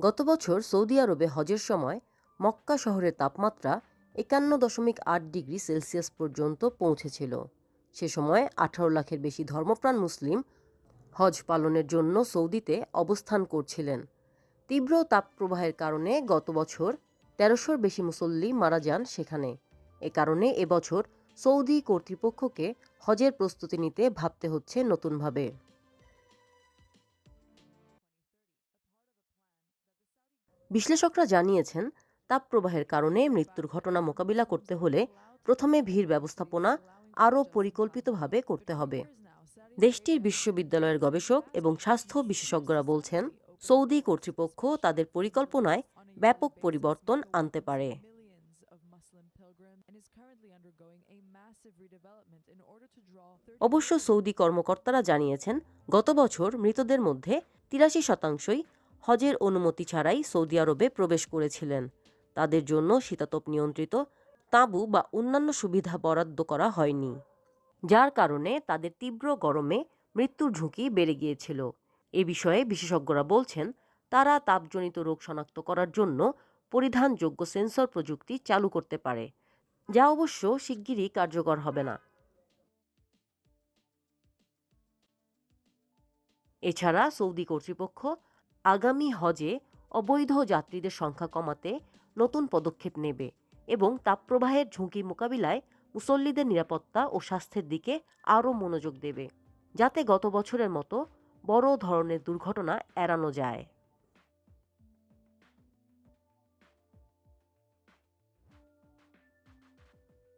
গত বছর সৌদি আরবে হজের সময় মক্কা শহরের তাপমাত্রা একান্ন দশমিক আট ডিগ্রি সেলসিয়াস পর্যন্ত পৌঁছেছিল। সে সময় আঠারো লাখের বেশি ধর্মপ্রাণ মুসলিম হজ পালনের জন্য সৌদিতে অবস্থান করছিলেন। তীব্র তাপপ্রবাহের কারণে গত বছর তেরোশোর বেশি মুসল্লি মারা যান সেখানে। এ কারণে এবছর সৌদি কর্তৃপক্ষকে হজের প্রস্তুতি নিতে ভাবতে হচ্ছে নতুনভাবে। বিশ্লেষকরা জানিয়েছেন তাপপ্রবাহের কারণে মৃত্যুর ঘটনা মোকাবিলা করতে হলে প্রথমে ভিড় ব্যবস্থাপনা আরও পরিকল্পিতভাবে করতে হবে। দেশটির বিশ্ববিদ্যালয়ের গবেষক এবং স্বাস্থ্য বিশেষজ্ঞরা বলছেন, সৌদি কর্তৃপক্ষ তাদের পরিকল্পনায় ব্যাপক পরিবর্তন আনতে পারে। অবশ্য সৌদি কর্মকর্তারা জানিয়েছেন, গত বছর মৃতদের মধ্যে তিরাশি শতাংশই হজের অনুমতি ছাড়াই সৌদি আরবে প্রবেশ করেছিলেন। তাদের জন্য শীতাতপ নিয়ন্ত্রিত, তাঁবু বা অন্যান্য সুবিধা বরাদ্দ করা হয়নি, যার কারণে তাদের তীব্র গরমে মৃত্যুর ঝুঁকি বেড়ে গিয়েছিল। এ বিষয়ে বিশেষজ্ঞরা বলছেন, তারা তাপজনিত রোগ শনাক্ত করার জন্য পরিধানযোগ্য সেন্সর প্রযুক্তি চালু করতে পারে, যা অবশ্য শিগগিরই কার্যকর হবে না। এছাড়া সৌদি কর্তৃপক্ষ আগামী হজে অবৈধ যাত্রীদের সংখ্যা কমাতে নতুন পদক্ষেপ নেবে এবং তাপপ্রবাহের ঝুঁকি মোকাবিলায় মুসল্লিদের নিরাপত্তা ও স্বাস্থ্যের দিকে আরও মনোযোগ দেবে, যাতে গত বছরের মতো বড় ধরনের দুর্ঘটনা এড়ানো যায়।